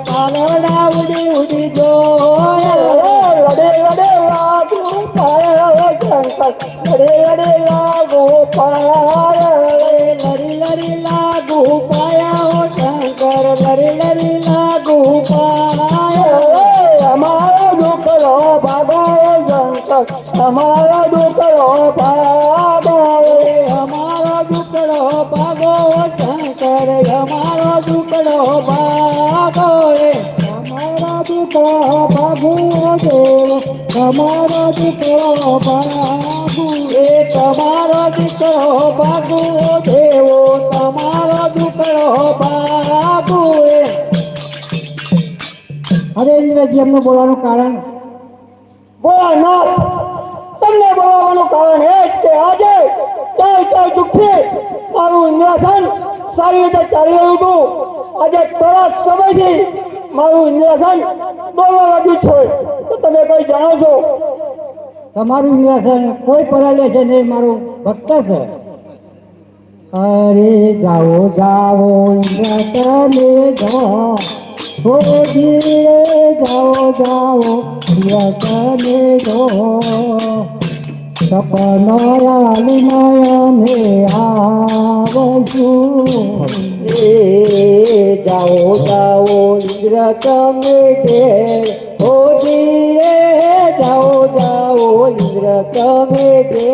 પાલવડા ઉડી ઉડી જો લડે લડે લાગુ લડે લડે લાગુ પાય લરી લરી લાગુ પાયા હો શંકર લરી લરી લાગુ પાયા દુકડો ભાગાયો ભાગો શંકર અમારો દુકડો ભાગો રે અમારો દુકડો ભાગો દેવ તમારો દુકડો ભાગુ એ તમારો દીકરો ભાગુ દેવો તમારો દુકડો ભાગુ રે હવે ઇંગ્રેજી એમનું બોલવાનું કારણ બોલા નાથ તમને બોલાવવાનું કારણ એ જ કે આજે ચાય ચાય દુઃખથી ઇન્દ્રાસન સારી રીતે ચાલી રહ્યું હતું. આજે થોડા સમયથી મારું ઇન્દ્રાસન બોલવા લાગ્યું છે. તો તમે કઈ જાણો છો? તમારું નિરાસન કોઈ પરાલે છે નહીં, મારું ભક્ત છે. અરે જાઓ જાઓ ઇન્દ્રતને જાઓ. હો ધીરે જાઓ જાઓ ઇન્દ્રતને જો સપનો લાલીને આવજો એ જાઓ જાઓ ઇન્દ્ર તમે કે હો રે જાઓ જાઓ ઇન્દ્ર તમે કે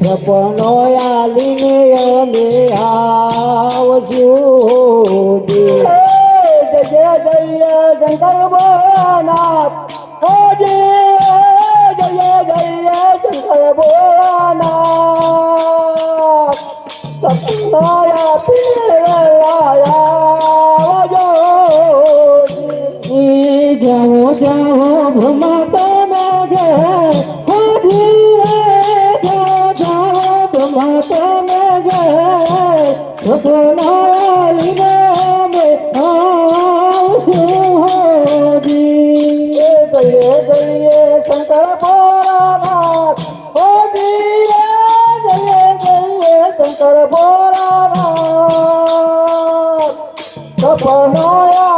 સપનો આલીને અમે આવશું એ જય જય શંકર ભોળાનાથ जाओ घुमाते मैं गए खुद जाओ घुमाते मैं गए सपना शंकर बोरा सपनाया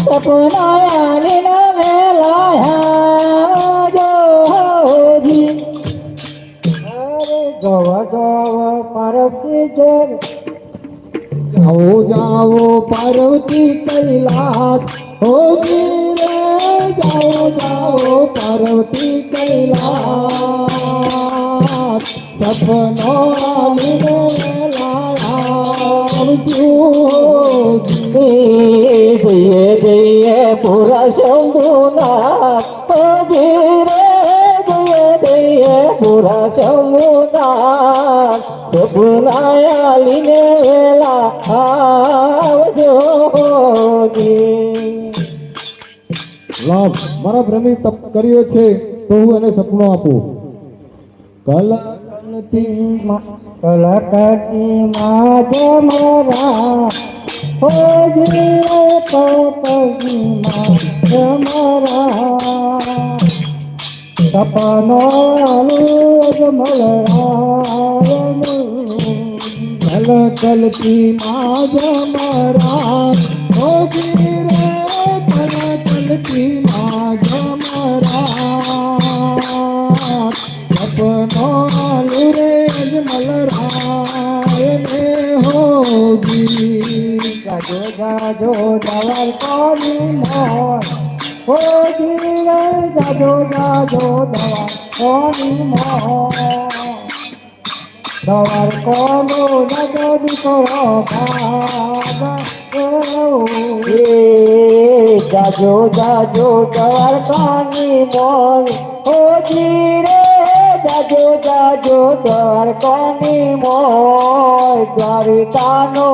सपना रानी ने लाया जो होगी अरे जर जाओ जाओ पर्वती कैलाश जाओ जाओ, पर्वती कैलाश। सपनों लाया जो પૂરા શંભુના ધીરે જઈએ જઈએ પૂરા શંભુનાથ સપના લીને વેલા આવજો લાભ મારા ભ્રમી તપ કર્યો છે તો હું એને સપનું આપું. કલકલતી કલકતી માજ खोजे पपीमा हमारा सपनालोज मलराम भल कल्पी माज मरा खोजे रे भल कल्पी माज मरा सपना গাজো গাজো যাওয়ার করি মন ও ধীরে গাজো গাজো যাওয়ার করি মন যাওয়ার কোনো যদি করো গাজো কানি মন ও ধীরে জাজো জাজো কনি মই দ্বারে কানো